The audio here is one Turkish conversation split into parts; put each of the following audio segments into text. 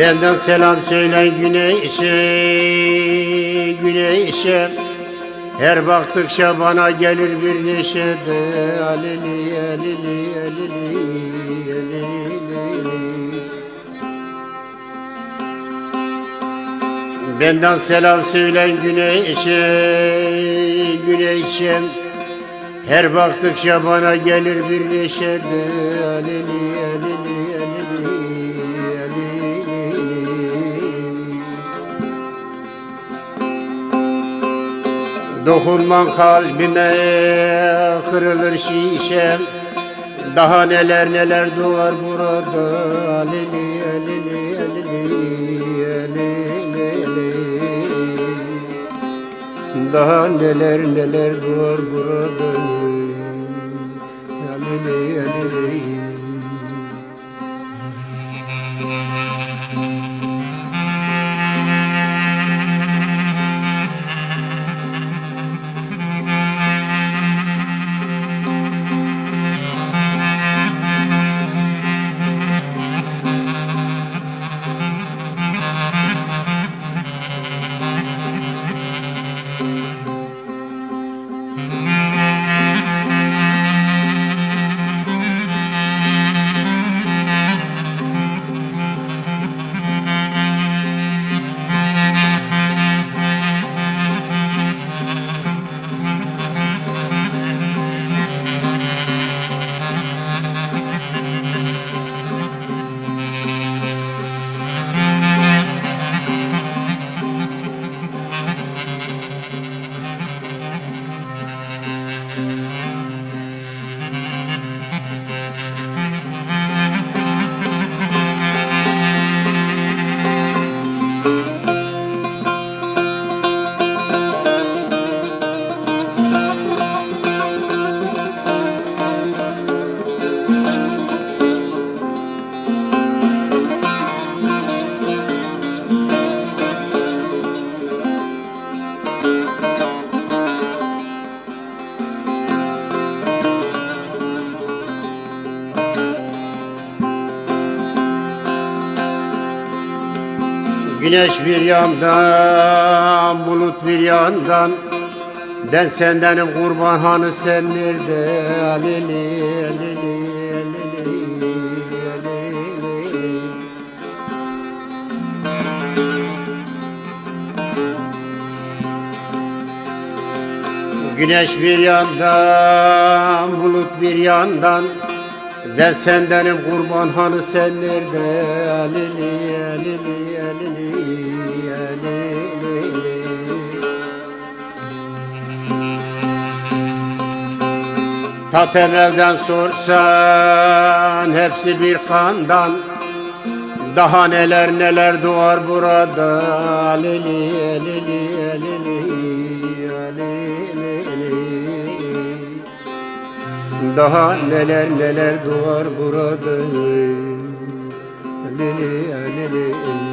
Benden selam söyle güneşe, güneşe. Her baktıkça bana gelir bir neşe de Alili, alili, alili, alili Benden selam söyle güneşe, güneşe. Her baktıkça bana gelir bir neşe de Alili, alili, Dokunman kalbime kırılır şişem Daha neler neler doğar burada alili, alili, alili, alili. Daha neler neler doğar burada Alili, alili. Güneş bir yandan, bulut bir yandan. Ben sendenim kurban hanı sen nerede? Aleli, aleli. Güneş bir yandan, bulut bir yandan Ben sendenim kurban hanı sen nerede aleli, aleli, aleli. Ta temelden sorsan hepsi bir kandan Daha neler neler doğar burada Aleli, aleli, aleli, aleli. Daha neler neler doğar burada Aleli, aleli.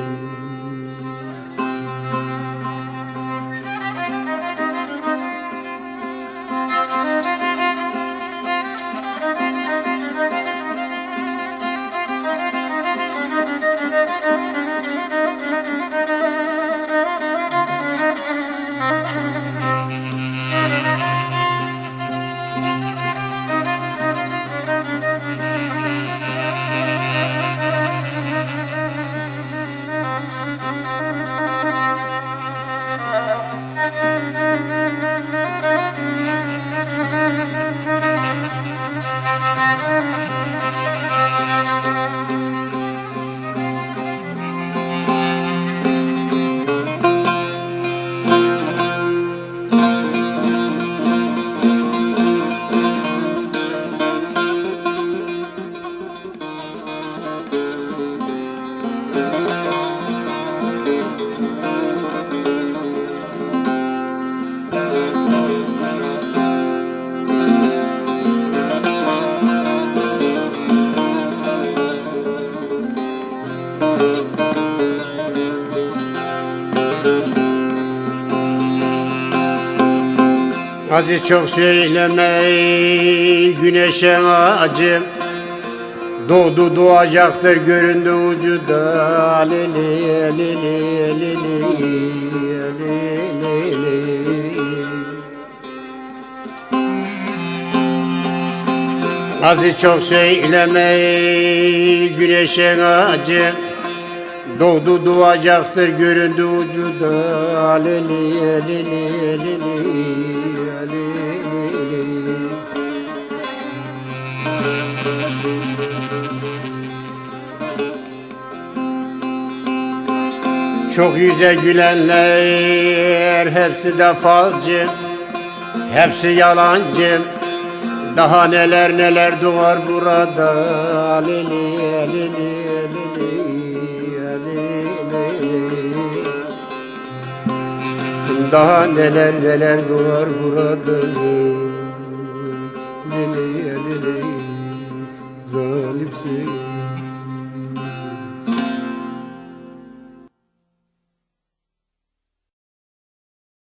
Aziz çok söyleme güneşe acım. Doğdu doğacaktır göründü ucuda Aleli aleli aleli aleli Azı çok söyleme güneşe acı Doğdu doğacaktır göründü ucuda Aleli aleli aleli. Çok yüze gülenler hepsi de falcı Hepsi yalancı. Daha neler neler doğar burada. Aleli aleli aleli Daha neler neler doğar burada